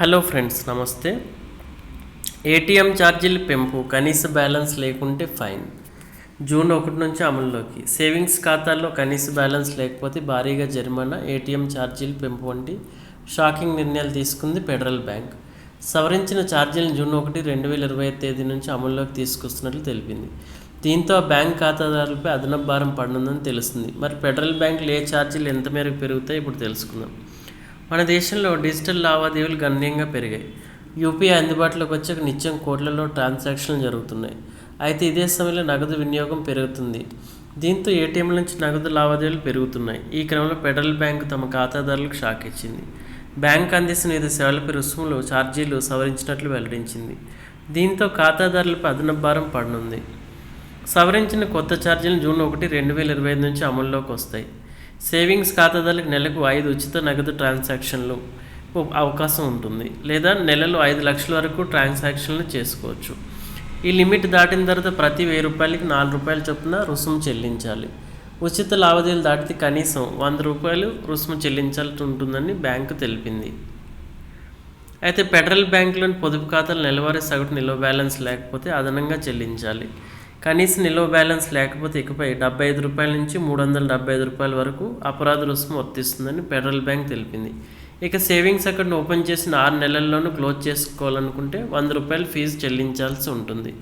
Hello friends నమస్తే. ATM ఛార్జీల పెంపు కనీస బ్యాలెన్స్ లేకుంటే ఫైన్. జూన్ ఒకటి నుంచి అమల్లోకి. సేవింగ్స్ ఖాతాల్లో కనీస బ్యాలెన్స్ లేకపోతే భారీగా జరిమానా ఏటీఎం ఛార్జీలు పెంపు వంటి షాకింగ్ నిర్ణయాలు తీసుకుంది ఫెడరల్ బ్యాంక్. సవరించిన ఛార్జీలను జూన్ ఒకటి రెండు వేల ఇరవై తేదీ నుంచి అమల్లోకి తీసుకొస్తున్నట్లు తెలిపింది. దీంతో ఆ బ్యాంక్ ఖాతాదారులపై అదనపు భారం పడనుందని తెలుస్తుంది. మరి ఫెడరల్ బ్యాంకులు ఏ ఛార్జీలు ఎంత మేరకు పెరుగుతాయో ఇప్పుడు తెలుసుకుందాం. మన దేశంలో డిజిటల్ లావాదేవీలు గణనీయంగా పెరిగాయి. యూపీఐ అందుబాటులోకి వచ్చాక నిత్యం కోట్లలో ట్రాన్సాక్షన్లు జరుగుతున్నాయి. అయితే ఇదే సమయంలో నగదు వినియోగం పెరుగుతుంది. దీంతో ఏటీఎంల నుంచి నగదు లావాదేవీలు పెరుగుతున్నాయి. ఈ క్రమంలో ఫెడరల్ బ్యాంకు తమ ఖాతాదారులకు షాక్ ఇచ్చింది. బ్యాంక్ అందిస్తున్న వివిధ సేవలపై రుసుములు ఛార్జీలు సవరించినట్లు వెల్లడించింది. దీంతో ఖాతాదారులపై అదనపు భారం పడనుంది. సవరించిన కొత్త ఛార్జీలు జూన్ ఒకటి రెండు వేల ఇరవై ఐదు నుంచి అమల్లోకి వస్తాయి. సేవింగ్స్ ఖాతాదారులకు నెలకు ఐదు ఉచిత నగదు ట్రాన్సాక్షన్లు అవకాశం ఉంటుంది. లేదా నెలలో ఐదు లక్షల వరకు ట్రాన్సాక్షన్లు చేసుకోవచ్చు. ఈ లిమిట్ దాటిన తర్వాత ప్రతి వెయ్యి రూపాయలకి నాలుగు రూపాయల చొప్పున రుసుము చెల్లించాలి. ఉచిత లావాదేవీలు దాటితే కనీసం వంద రూపాయలు రుసుము చెల్లించాల్సి ఉంటుందని బ్యాంకు తెలిపింది. అయితే ఫెడరల్ బ్యాంకులోని పొదుపు ఖాతాలు నెలవారీ సగటు నిల్వ బ్యాలెన్స్ లేకపోతే అదనంగా చెల్లించాలి. కనీస నిల్వ బ్యాలెన్స్ లేకపోతే ఇకపై డెబ్బై ఐదు రూపాయల నుంచి మూడు వందల డెబ్బై ఐదు రూపాయల వరకు అపరాధ రుసుము వర్తిస్తుందని ఫెడరల్ బ్యాంక్ తెలిపింది. ఇక సేవింగ్స్ అకౌంట్ ఓపెన్ చేసిన ఆరు నెలల్లోనూ క్లోజ్ చేసుకోవాలనుకుంటే వంద రూపాయలు ఫీజు చెల్లించాల్సి ఉంటుంది.